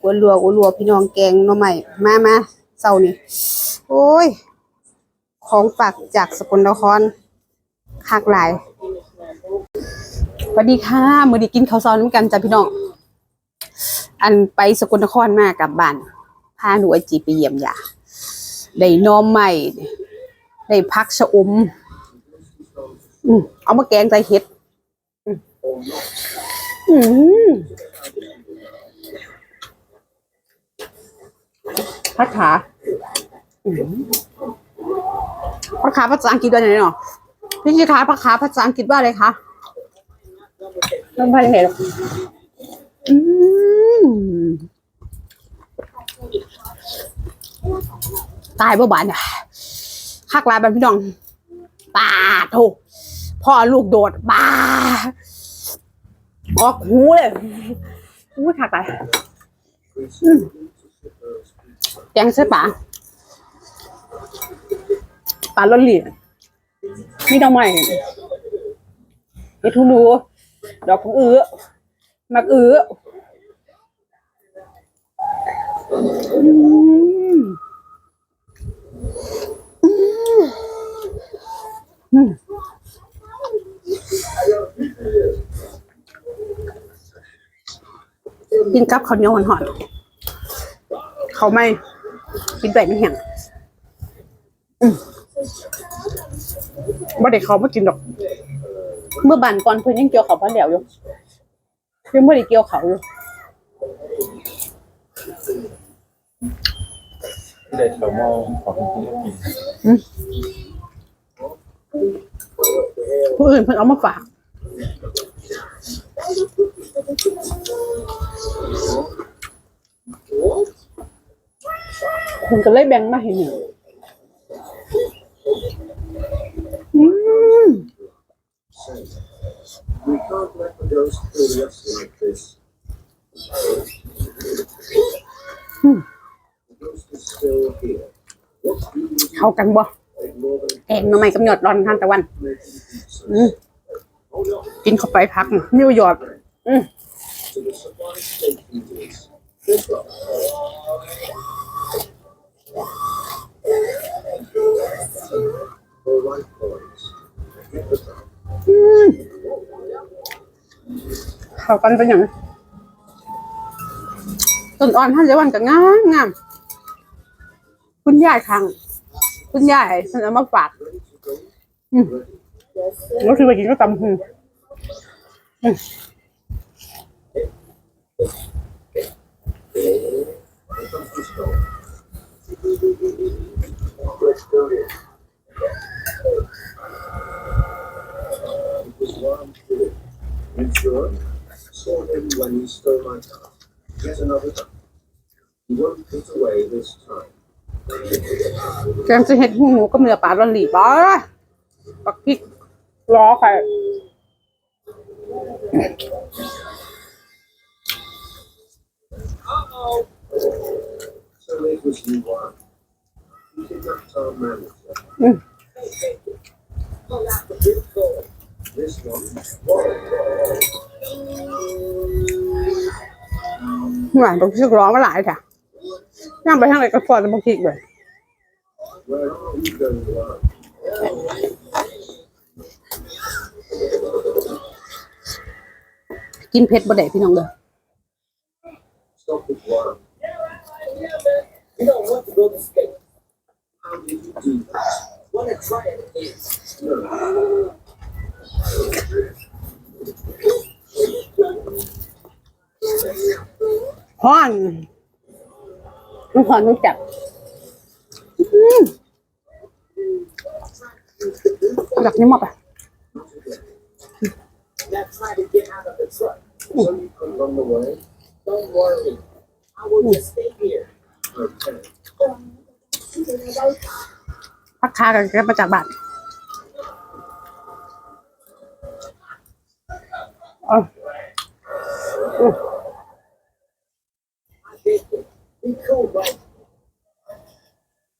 กัวลัวกัวลัวพี่น้องแกงหน่อใหม่มามาเศร้านี่โอ้ย ของฝากจากสกลนครคักหลายสวัสดีค่ะมื้อนี้กินข้าวซอยน้ำกันจ้ะพี่น้อง อันไปสกลนครมากลับบ้านพาหนูไอจีไปเยี่ยมยาได้น้อมใหม่ได้พักชะอมอืมเอามาแกงใส่เห็ด อืมอืม พักขาอืมพักขาภาษาอังกฤษว่าไงเนาะพี่ชิคะพักขาภาษาอังกฤษว่าอะไรคะไม่ไปไหนหรออืมตายบ่บานเนี่ยคักลายบันพี่น้องปาโถพ่อลูกโดดปาออกหูเลยอู้ขาดไป แกงใช่ปะปลาล้นเหลี่ยนี่ดอกไม้เฮ็ดทุลูดอกของอื้อมักอื้ออืมอืมกินกับข้าวเหนียวหอนๆเขาไม่ กินแบบไม่แห้งอืมบ่ได้เขามากินดอก เมื่อบานก่อนเพิ่นยังเกี่ยวเขาวพันแล้วอยู่ยังบ่ได้เกี่ยวเขาอยู่ได้แซลมอนของที่กินผู้อื่นเพิ่นเอามาฝาก คงจะเลยแบงค์มาให้หนึ่งอืเข้ากันบ่แองหน่อไม่กำหนดร้อนทานตะวันกินเข้าไปพักนิวหยอดอืม เข้ากันเป็นอย่างต้นอ่อนท่านเจวันก็งามงามคุณยายคังคุณยายฉันเอามาฝากอืมก็คือไปกินก็ตำหืมอืม saw him when he stole my car. Yet another time. He won't get away this time. แกงจะเห็ดหูหมูกับเนื้อปลาลอนหลีบ้าปักพริกล้อใคร So หวานปักพริกล้องมาหลายค่ะย่างไปทางไหนก็ฟอดปักพริกเลยกินเผ็ดบ่ได้พี่น้องเด้อ ฮ้อนมันฮ้อนมันจับอืมอยากนี่มากอะ not trying to get out of the truck. So you can run away? Don't worry. I will just stay here. Okay. พักคากันกันมาจากบ้านอ๋อ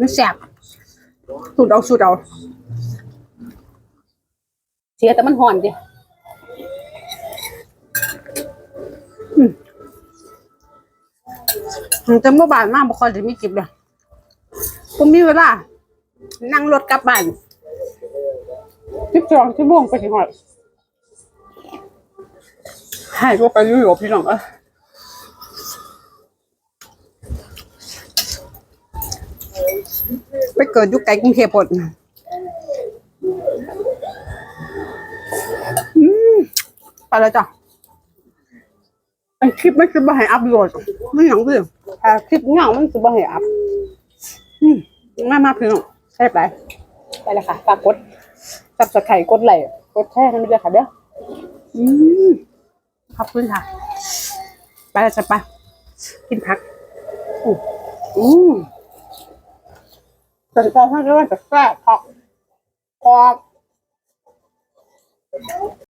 มันแสบสูดเอาสูดเอาเสียแต่มันห่อนดิอืมแต่เมื่อบานมากบ่ค่อยจะมีกิบเลยผมมีเวลา นั่งรถกลับบ้านสิบสองชั่วโมงไปถึงหอดหายตัวไปยุโรปพี่น้องเอ้ย ไปเกิดยุคไกลกรุงเทพหมดไปแล้วจ้ะไอคลิปมันคือบ่ให้อัพโหลดไม่หยังเพื่อนแต่คลิปเงามันคือบ่ให้อัพอืมมามาพี่น้องใช่ไปไปเลยค่ะฝากกดจับสไครกดไลค์กดแชร์กันด้วยค่ะเด้ออืมขอบคุณค่ะไปแล้วจะไปกินผักอืม แต่ตอนที่ว่าจะแซ่บผักกรอบ